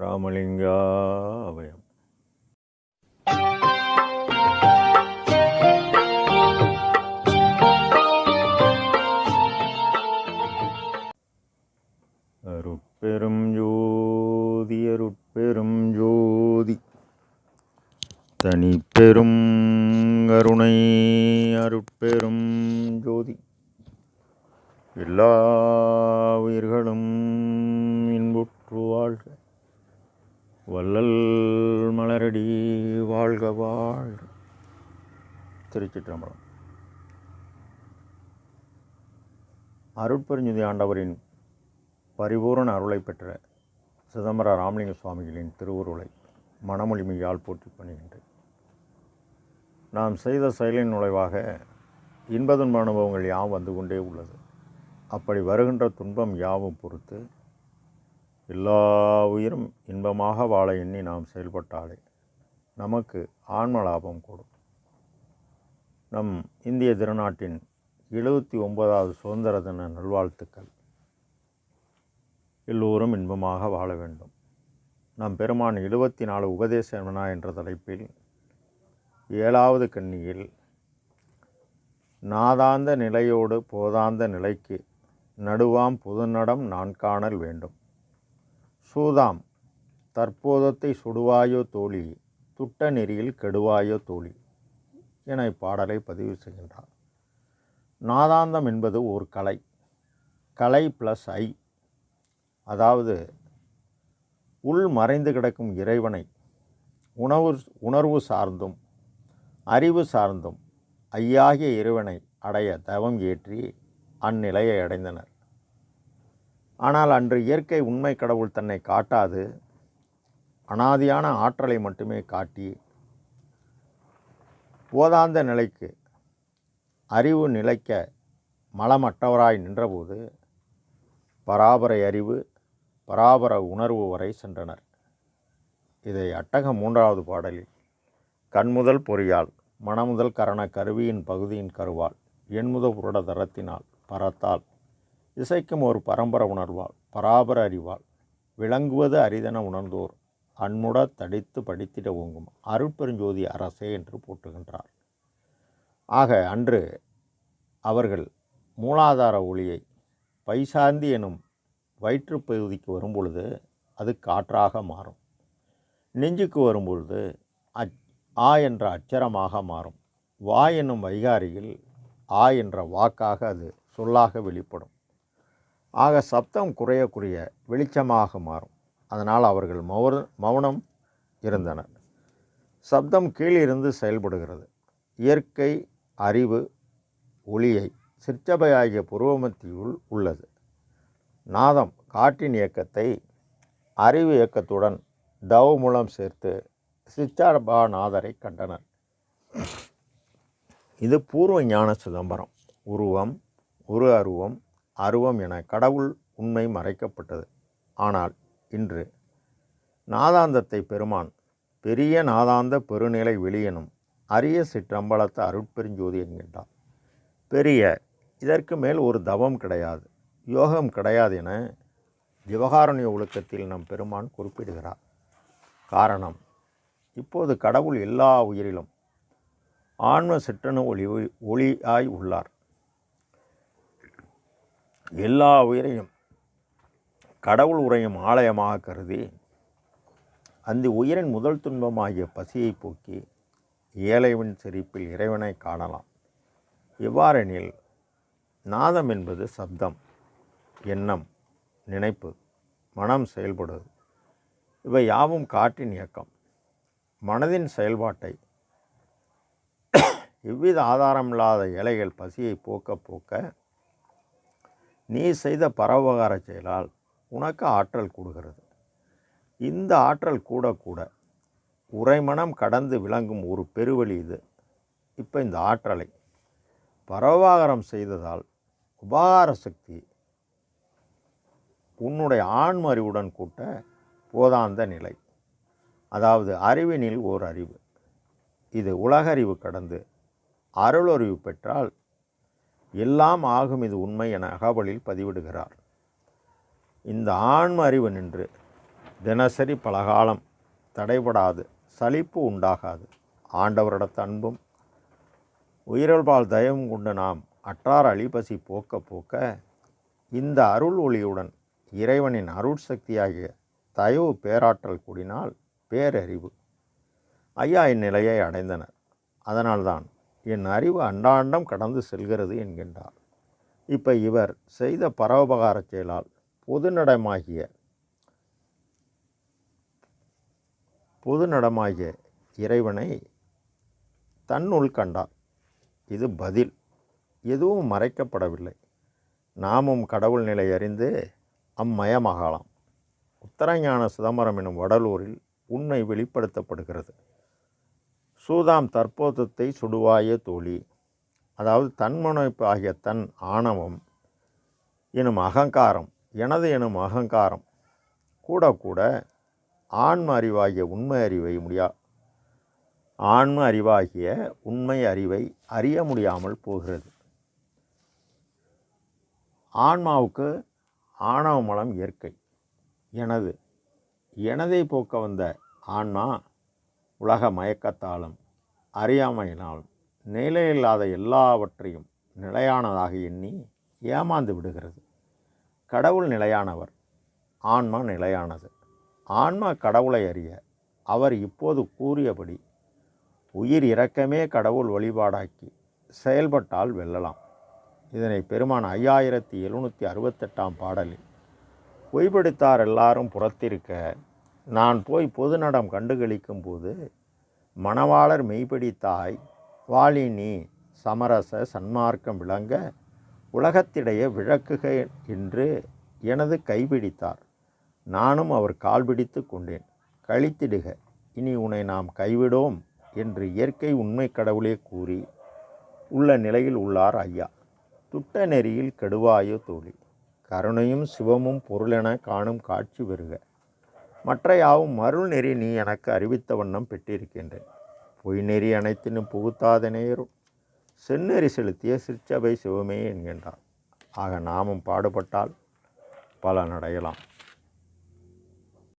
ராமலிங்காவயம். அருட்பெரும் ஜோதி அருட்பெரும் ஜோதி. தனிப்பெரும் கருணை அருட்பெரும் ஜோதி. எல்லா உயிர்களும் வாழ்க திருச்சிற்றம்பலம். அருட்பெருஞ்சுதி ஆண்டவரின் பரிபூரண அருளை பெற்ற சிதம்பர ராமலிங்க சுவாமிகளின் திருவுருளை மனமொழிமையால் போற்றி பணிகின்றேன். நாம் செய்த செயலின் நுழைவாக இன்பதுன்ப அனுபவங்கள் யாவும் வந்து கொண்டே உள்ளது. அப்படி வருகின்ற துன்பம் யாவும் பொறுத்து எல்லா உயிரும் இன்பமாக வாழ எண்ணி நாம் செயல்பட்டாலே நமக்கு ஆன்ம லாபம் கூடும். நம் இந்திய திருநாட்டின் எழுபத்தி ஒன்பதாவது சுதந்திர தின நல்வாழ்த்துக்கள். எல்லோரும் இன்பமாக வாழ வேண்டும். நம் பெருமான் எழுபத்தி நாலு உபதேச வினா என்ற தலைப்பில் ஏழாவது கண்ணியில் நாதாந்த நிலையோடு போதாந்த நிலைக்கு நடுவாம் புதுநடம் நான் காணல் வேண்டும். சூதாம் தற்போதத்தை சுடுவாயோ தோழி துட்ட நெறியில் கெடுவாயோ தோழி? என இப்பாடலை பதிவு செய்கின்றார் நாதாந்தம் என்பது ஒரு கலை. கலை ப்ளஸ் ஐ. அதாவது உள் மறைந்து கிடக்கும் இறைவனை உணவு உணர்வு சார்ந்தும் அறிவு சார்ந்தும் ஐயாகிய இறைவனை அடைய தவம் ஏற்றி அந்நிலையை அடைந்தனர். ஆனால் அன்று இயற்கை உண்மை கடவுள் தன்னை காட்டாது அனாதியான ஆற்றலை மட்டுமே காட்டி போதாந்த நிலைக்கு அறிவு நிலைக்க மலமற்றவராய் நின்றபோது பராபரை அறிவு பராபர உணர்வு வரை சென்றனர். இதை அட்டக மூன்றாவது பாடலில் கண்முதல் பொறியால் மனமுதல் கரண கருவியின் பகுதியின் கருவால் எண்முத புரட தரத்தினால் பரத்தால் இசைக்கும் ஒரு பரம்பர உணர்வால் பராபர அறிவால் விளங்குவது அரிதென உணர்ந்தோர் அன்முட தடித்து படித்திட ஓங்கும் அருட்பெருஞ்சோதி அரசே என்று போட்டுகின்றார் ஆக அன்று அவர்கள் மூலாதார ஒளியை பைசாந்தி எனும் வயிற்றுப் பகுதிக்கு வரும்பொழுது அது காற்றாக மாறும். நெஞ்சுக்கு வரும்பொழுது அச் ஆ என்ற அச்சரமாக மாறும். வா என்னும் வைகாரியில் ஆ என்ற வாக்காக அது சொல்லாக வெளிப்படும். ஆக சப்தம் குறையக்குறைய வெளிச்சமாக மாறும். அதனால் அவர்கள் மௌன மௌனம் இருந்தனர் சப்தம் கீழிருந்து செயல்படுகிறது. இயற்கை அறிவு ஒளியை சிற்றபை ஆகிய புருவமத்தியுள் உள்ளது. நாதம் காற்றின் இயக்கத்தை அறிவு இயக்கத்துடன் தவ மூலம் சேர்த்து சிச்சாபா நாதரை கண்டனர். இது பூர்வ ஞான சிதம்பரம். உருவம் உரு அருவம் அருவம் என கடவுள் உண்மை மறைக்கப்பட்டது. ஆனால் இன்று. நாதாந்தத்தை பெருமான் பெரிய நாதாந்த பெருநிலை வெளியனும் அரிய சிற்றம்பலத்த அருட்பெருஞ்சோதி என்கின்றார். பெரிய இதற்கு மேல் ஒரு தவம் கிடையாது யோகம் கிடையாது என ஜிவகாரண்ய ஒழுக்கத்தில் நம் பெருமான் குறிப்பிடுகிறார். காரணம் இப்போது கடவுள் எல்லா உயிரிலும் ஆன்ம சிற்றணு ஒளி ஒளியாய் உள்ளார். எல்லா உயிரையும் கடவுள் உரையும் ஆலயமாக கருதி அந்த உயிரின் முதல் துன்பமாகிய பசியை போக்கி ஏழைவின் சிரிப்பில் இறைவனை காணலாம். இவ்வாறெனில் நாதம் என்பது சப்தம் எண்ணம் நினைப்பு மனம் செயல்படுவது. இவை யாவும் காற்றின் இயக்கம். மனதின் செயல்பாட்டை எவ்வித ஆதாரமில்லாத இலைகள் பசியை போக்க போக்க நீ செய்த பரவகார செயலால் உனக்கு ஆற்றல் கூடுகிறது. இந்த ஆற்றல் கூட கூட உரைமனம் கடந்து விளங்கும் ஒரு பெருவழி இது. இப்போ இந்த ஆற்றலை பரவாகரம் செய்ததால் உபகார சக்தி உன்னுடைய ஆன்ம அறிவுடன் கூட்ட போதாந்த நிலை. அதாவது அறிவினில் ஓர் அறிவு. இது உலகறிவு கடந்து அருளறிவு பெற்றால் எல்லாம் ஆகும் இது உண்மை என அகவலில் பதிவிடுகிறார். இந்த ஆன்ம அறிவு நின்று தினசரி பலகாலம் தடைபடாது சலிப்பு உண்டாகாது. ஆண்டவரிடத்து அன்பும் உயிரல்பால் தயவும் கொண்டு நாம் அற்றார் அழிபசி போக்க போக்க இந்த அருள் ஒளியுடன் இறைவனின் அருள் சக்தியாகிய தயவு பேராற்றல் கூடினால் பேரறிவு. ஐயா இந்நிலையை அடைந்தனர். அதனால்தான் என் அறிவு அண்டாண்டம் கடந்து செல்கிறது என்கின்றார். இப்போ இவர் செய்த பரோபகார செயலால் பொதுநடமாகிய பொதுநடமாகிய இறைவனை தன்னுள் கண்டார் இது பதில். எதுவும் மறைக்கப்படவில்லை. நாமும் கடவுள் நிலை அறிந்து அம்மயமாகலாம். உத்தரஞான சிதம்பரம் எனும் வடலூரில் உண்மை வெளிப்படுத்தப்படுகிறது. சூதாம் தற்போதத்தை சுடுவாய தோழி. அதாவது தன்முனைப்பு ஆகிய தன் ஆணவம் எனும் அகங்காரம் எனது எனும் அகங்காரம். கூட கூட ஆன்ம அறிவாகிய உண்மை அறிவை முடியா ஆன்ம அறிவாகிய உண்மை அறிவை அறிய முடியாமல் போகிறது. ஆன்மாவுக்கு ஆணவ மலம் இயற்கை. எனது எனதை போக்க வந்த ஆன்மா உலக மயக்கத்தாலும் அறியாமையினாலும் நிலையில்லாத எல்லாவற்றையும் நிலையானதாக எண்ணி ஏமாந்து விடுகிறது. கடவுள் நிலையானவர் ஆன்மா நிலையானது. ஆன்மா கடவுளை அறிய அவர் இப்போது கூறியபடி உயிர் இரக்கமே கடவுள் வழிபாடாக்கி செயல்பட்டால் வெல்லலாம். இதனை பெருமான் ஐயாயிரத்தி எழுநூற்றி அறுபத்தெட்டாம் பாடலில் பொய்படுத்தார் எல்லாரும் புறத்திருக்க நான் போய் பொதுநடம் கண்டுகளிக்கும் போது மணவாளர் மெய்ப்பிடித்தாய் வாலினி சமரச சன்மார்க்கம் விளங்க உலகத்திடையே விளக்குக என்று எனது கைபிடித்தார். நானும் அவர் கால் பிடித்து கொண்டேன். கழித்திடுக இனி உன்னை நாம் கைவிடோம் என்று இயற்கை உண்மை கடவுளே கூறி உள்ள நிலையில் உள்ளார் ஐயா. துட்ட நெறியில் கெடுவாயோ தோழி. கருணையும் சிவமும் பொருளென காணும் காட்சி பெறுக. மற்ற யாவும் மருள் நெறி நீ எனக்கு அறிவித்த வண்ணம் பெற்றிருக்கின்றேன். பொய் நெறி அனைத்தினும் புகுத்தாத நேரும். செந்நெறி செலுத்திய சிற்சபை சிவமே என்கின்றார் ஆக நாமும் பாடுபட்டால் பலனடையலாம்.